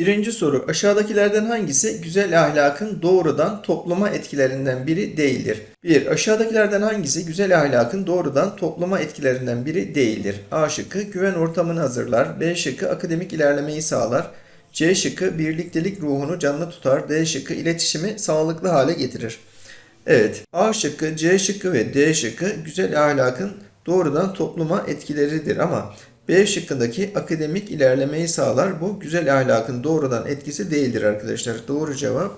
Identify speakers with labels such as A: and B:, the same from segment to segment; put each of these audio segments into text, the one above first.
A: Birinci soru aşağıdakilerden hangisi güzel ahlakın doğrudan topluma etkilerinden biri değildir? 1. Aşağıdakilerden hangisi güzel ahlakın doğrudan topluma etkilerinden biri değildir? A şıkkı güven ortamını hazırlar. B şıkkı akademik ilerlemeyi sağlar. C şıkkı birliktelik ruhunu canlı tutar. D şıkkı iletişimi sağlıklı hale getirir. Evet. A şıkkı, C şıkkı ve D şıkkı güzel ahlakın doğrudan topluma etkileridir ama B şıkkındaki akademik ilerlemeyi sağlar. Bu güzel ahlakın doğrudan etkisi değildir arkadaşlar. Doğru cevap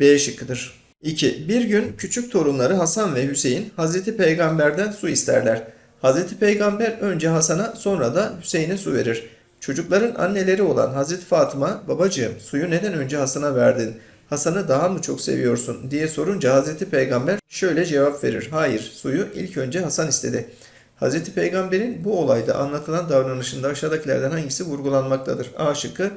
A: B şıkkıdır. 2. Bir gün küçük torunları Hasan ve Hüseyin Hazreti Peygamber'den su isterler. Hazreti Peygamber önce Hasan'a sonra da Hüseyin'e su verir. Çocukların anneleri olan Hazreti Fatıma, babacığım suyu neden önce Hasan'a verdin? Hasan'ı daha mı çok seviyorsun diye sorunca Hazreti Peygamber şöyle cevap verir. Hayır, suyu ilk önce Hasan istedi. Hazreti Peygamber'in bu olayda anlatılan davranışında aşağıdakilerden hangisi vurgulanmaktadır? A şıkkı,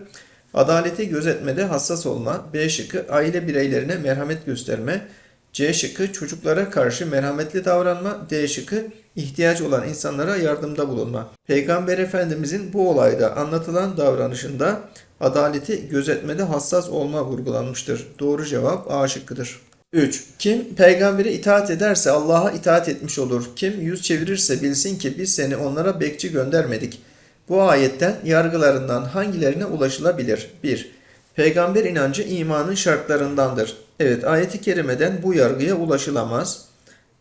A: adaleti gözetmede hassas olma. B şıkkı, aile bireylerine merhamet gösterme. C şıkkı, çocuklara karşı merhametli davranma. D şıkkı, ihtiyaç olan insanlara yardımda bulunma. Peygamber Efendimizin bu olayda anlatılan davranışında adaleti gözetmede hassas olma vurgulanmıştır. Doğru cevap A şıkkıdır. 3. Kim peygambere itaat ederse Allah'a itaat etmiş olur. Kim yüz çevirirse bilsin ki biz seni onlara bekçi göndermedik. Bu ayetten yargılarından hangilerine ulaşılabilir? 1. Peygamber inancı imanın şartlarındandır. Evet ayeti kerimeden bu yargıya ulaşılamaz.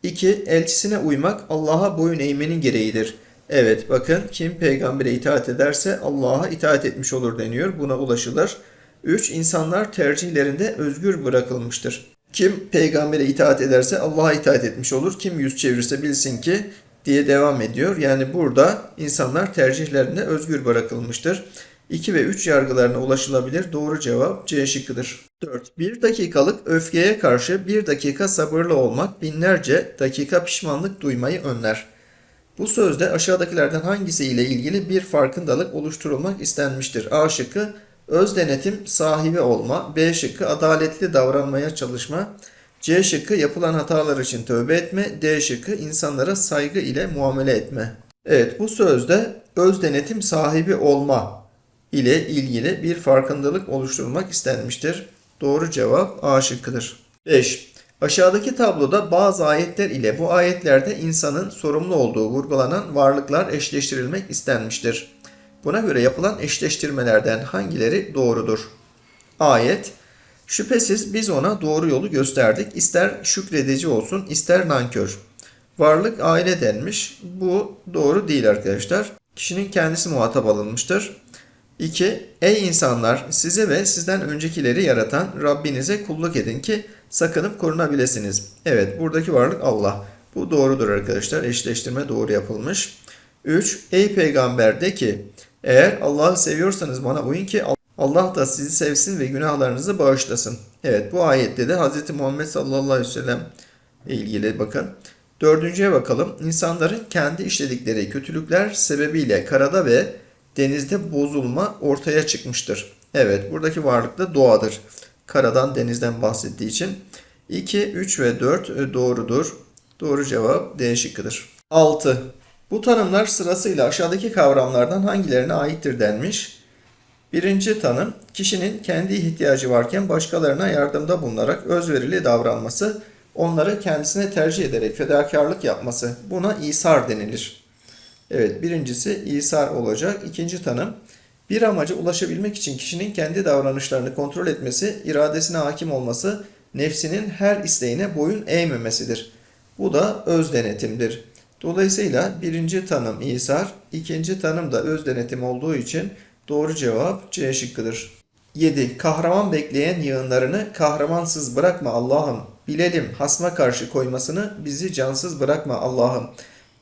A: 2. Elçisine uymak Allah'a boyun eğmenin gereğidir. Evet bakın kim peygambere itaat ederse Allah'a itaat etmiş olur deniyor. Buna ulaşılır. 3. İnsanlar tercihlerinde özgür bırakılmıştır. Kim peygambere itaat ederse Allah'a itaat etmiş olur. Kim yüz çevirirse bilsin ki diye devam ediyor. Yani burada insanlar tercihlerinde özgür bırakılmıştır. 2 ve 3 yargılarına ulaşılabilir. Doğru cevap C şıkkıdır. 4. Bir dakikalık öfkeye karşı bir dakika sabırlı olmak binlerce dakika pişmanlık duymayı önler. Bu sözde aşağıdakilerden hangisi ile ilgili bir farkındalık oluşturulmak istenmiştir? A şıkkı öz denetim sahibi olma, B şıkkı adaletli davranmaya çalışma, C şıkkı yapılan hatalar için tövbe etme, D şıkkı insanlara saygı ile muamele etme. Evet bu sözde öz denetim sahibi olma ile ilgili bir farkındalık oluşturulmak istenmiştir. Doğru cevap A şıkkıdır. 5. Aşağıdaki tabloda bazı ayetler ile bu ayetlerde insanın sorumlu olduğu vurgulanan varlıklar eşleştirilmek istenmiştir. Buna göre yapılan eşleştirmelerden hangileri doğrudur? Ayet Şüphesiz biz ona doğru yolu gösterdik. İster şükredici olsun, ister nankör. Varlık aile denmiş. Bu doğru değil arkadaşlar. Kişinin kendisi muhatap alınmıştır. 2. Ey insanlar size ve sizden öncekileri yaratan Rabbinize kulluk edin ki sakınıp korunabilirsiniz. Evet buradaki varlık Allah. Bu doğrudur arkadaşlar. Eşleştirme doğru yapılmış. 3. Ey peygamber de ki eğer Allah'ı seviyorsanız bana uyun ki Allah da sizi sevsin ve günahlarınızı bağışlasın. Evet bu ayette de Hz. Muhammed sallallahu aleyhi ve sellem ilgili bakın. Dördüncüye bakalım. İnsanların kendi işledikleri kötülükler sebebiyle karada ve denizde bozulma ortaya çıkmıştır. Evet buradaki varlık da doğadır. Karadan denizden bahsettiği için. 2, 3 ve 4 doğrudur. Doğru cevap D şıkkıdır. 6. Bu tanımlar sırasıyla aşağıdaki kavramlardan hangilerine aittir denmiş. Birinci tanım, kişinin kendi ihtiyacı varken başkalarına yardımda bulunarak özverili davranması, onları kendisine tercih ederek fedakarlık yapması. Buna İsar denilir. Evet, birincisi İsar olacak. İkinci tanım, bir amaca ulaşabilmek için kişinin kendi davranışlarını kontrol etmesi, iradesine hakim olması, nefsinin her isteğine boyun eğmemesidir. Bu da öz denetimdir. Dolayısıyla birinci tanım İsar, ikinci tanım da öz denetim olduğu için doğru cevap C şıkkıdır. 7. Kahraman bekleyen yığınlarını kahramansız bırakma Allah'ım. Bilelim hasma karşı koymasını bizi cansız bırakma Allah'ım.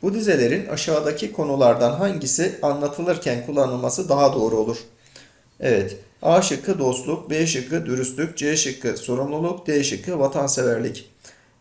A: Bu dizelerin aşağıdaki konulardan hangisi anlatılırken kullanılması daha doğru olur? Evet. A şıkkı dostluk, B şıkkı dürüstlük, C şıkkı sorumluluk, D şıkkı vatanseverlik.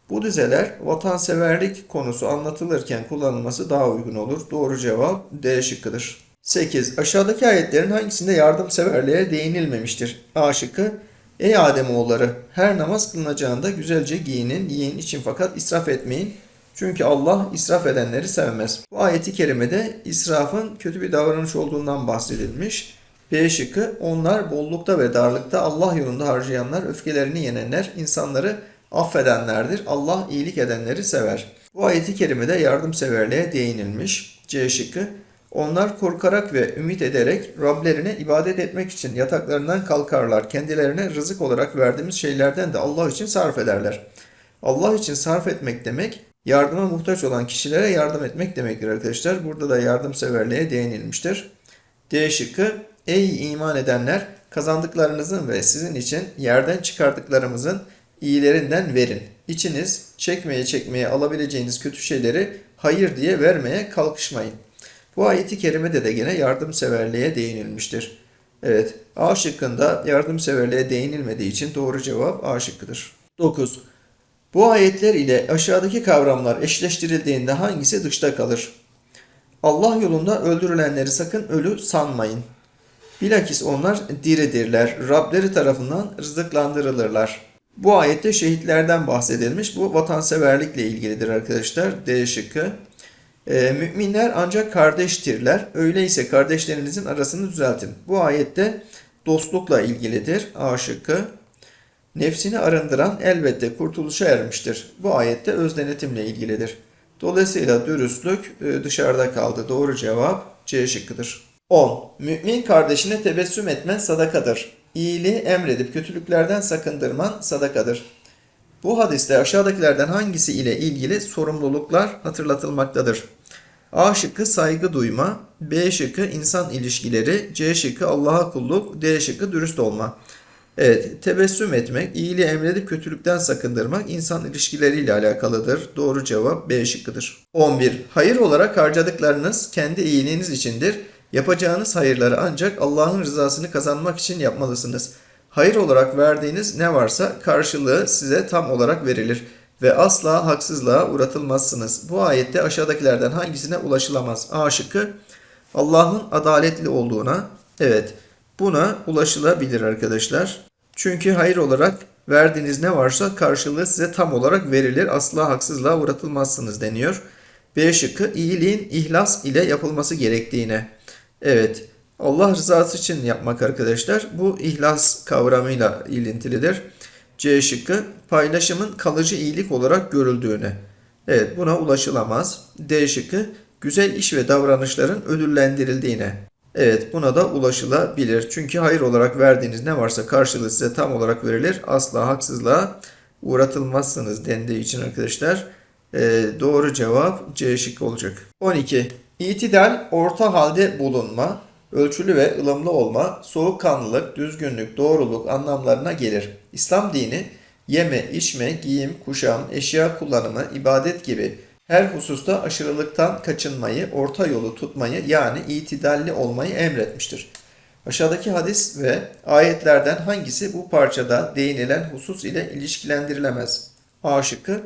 A: Bu dizeler vatanseverlik konusu anlatılırken kullanılması daha uygun olur. Doğru cevap D şıkkıdır. 8. Aşağıdaki ayetlerin hangisinde yardımseverliğe değinilmemiştir? A şıkkı Ey Ademoğulları her namaz kılınacağında güzelce giyinin, yiyin için fakat israf etmeyin. Çünkü Allah israf edenleri sevmez. Bu ayeti kerimede israfın kötü bir davranış olduğundan bahsedilmiş. B şıkkı onlar bollukta ve darlıkta Allah yolunda harcayanlar, öfkelerini yenenler, insanları affedenlerdir. Allah iyilik edenleri sever. Bu ayeti kerimede yardımseverliğe değinilmiş. C şıkkı onlar korkarak ve ümit ederek Rablerine ibadet etmek için yataklarından kalkarlar. Kendilerine rızık olarak verdiğimiz şeylerden de Allah için sarf ederler. Allah için sarf etmek demek yardıma muhtaç olan kişilere yardım etmek demektir arkadaşlar. Burada da yardımseverliğe değinilmiştir. D şıkkı Ey iman edenler kazandıklarınızın ve sizin için yerden çıkardıklarımızın iyilerinden verin. İçiniz çekmeye çekmeye alabileceğiniz kötü şeyleri hayır diye vermeye kalkışmayın. Bu ayeti kerimede de gene yardımseverliğe değinilmiştir. Evet, A şıkkında yardımseverliğe değinilmediği için doğru cevap A şıkkıdır. 9. Bu ayetler ile aşağıdaki kavramlar eşleştirildiğinde hangisi dışta kalır? Allah yolunda öldürülenleri sakın ölü sanmayın. Bilakis onlar diridirler, Rableri tarafından rızıklandırılırlar. Bu ayette şehitlerden bahsedilmiş. Bu vatanseverlikle ilgilidir arkadaşlar. D şıkkı. Ee, müminler ancak kardeştirler. Öyleyse kardeşlerinizin arasını düzeltin. Bu ayette dostlukla ilgilidir. A şıkkı. Nefsini arındıran elbette kurtuluşa ermiştir. Bu ayette öz denetimle ilgilidir. Dolayısıyla dürüstlük e, dışarıda kaldı. Doğru cevap C şıkkıdır. 10. Mümin kardeşine tebessüm etmen sadakadır. İyiliği emredip kötülüklerden sakındırman sadakadır. Bu hadiste aşağıdakilerden hangisi ile ilgili sorumluluklar hatırlatılmaktadır? A şıkkı saygı duyma, B şıkkı insan ilişkileri, C şıkkı Allah'a kulluk, D şıkkı dürüst olma. Evet, tebessüm etmek, iyiliği emredip kötülükten sakındırmak insan ilişkileriyle alakalıdır. Doğru cevap B şıkkıdır. 11. Hayır olarak harcadıklarınız kendi iyiliğiniz içindir. Yapacağınız hayırları ancak Allah'ın rızasını kazanmak için yapmalısınız. Hayır olarak verdiğiniz ne varsa karşılığı size tam olarak verilir ve asla haksızlığa uğratılmazsınız. Bu ayette aşağıdakilerden hangisine ulaşılamaz? A şıkkı Allah'ın adaletli olduğuna. Evet, buna ulaşılabilir arkadaşlar. Çünkü hayır olarak verdiğiniz ne varsa karşılığı size tam olarak verilir. Asla haksızlığa uğratılmazsınız deniyor. B şıkkı iyiliğin ihlas ile yapılması gerektiğine. Evet, Allah rızası için yapmak arkadaşlar bu ihlas kavramıyla ilintilidir. C şıkkı paylaşımın kalıcı iyilik olarak görüldüğüne. Evet buna ulaşılamaz. D şıkkı güzel iş ve davranışların ödüllendirildiğine. Evet buna da ulaşılabilir. Çünkü hayır olarak verdiğiniz ne varsa karşılığı size tam olarak verilir. Asla haksızlığa uğratılmazsınız dendiği için arkadaşlar. Ee, doğru cevap C şıkkı olacak. 12. İtidal orta halde bulunma, ölçülü ve ılımlı olma, soğukkanlılık, düzgünlük, doğruluk anlamlarına gelir. İslam dini yeme, içme, giyim, kuşam, eşya kullanımı, ibadet gibi her hususta aşırılıktan kaçınmayı, orta yolu tutmayı yani itidalli olmayı emretmiştir. Aşağıdaki hadis ve ayetlerden hangisi bu parçada değinilen husus ile ilişkilendirilemez? A şıkkı,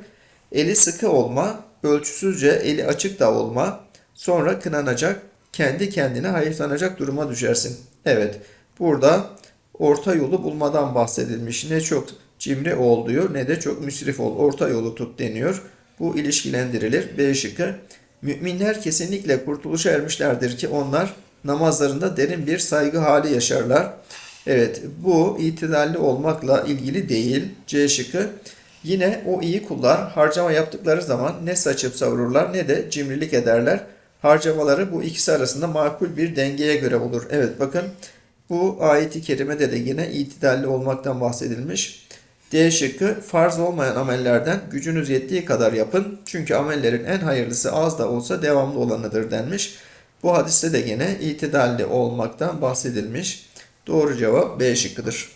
A: eli sıkı olma, ölçüsüzce eli açık da olma, sonra kınanacak, kendi kendine hayıflanacak duruma düşersin. Evet, burada orta yolu bulmadan bahsedilmiş. Ne çok cimri ol diyor ne de çok müsrif ol. Orta yolu tut deniyor. Bu ilişkilendirilir. B şıkkı. Müminler kesinlikle kurtuluşa ermişlerdir ki onlar namazlarında derin bir saygı hali yaşarlar. Evet bu itidalli olmakla ilgili değil. C şıkkı. Yine o iyi kullar harcama yaptıkları zaman ne saçıp savururlar ne de cimrilik ederler. Harcamaları bu ikisi arasında makul bir dengeye göre olur. Evet bakın bu ayeti kerimede de yine itidalli olmaktan bahsedilmiş. D şıkkı farz olmayan amellerden gücünüz yettiği kadar yapın. Çünkü amellerin en hayırlısı az da olsa devamlı olanıdır denmiş. Bu hadiste de yine itidalli olmaktan bahsedilmiş. Doğru cevap B şıkkıdır.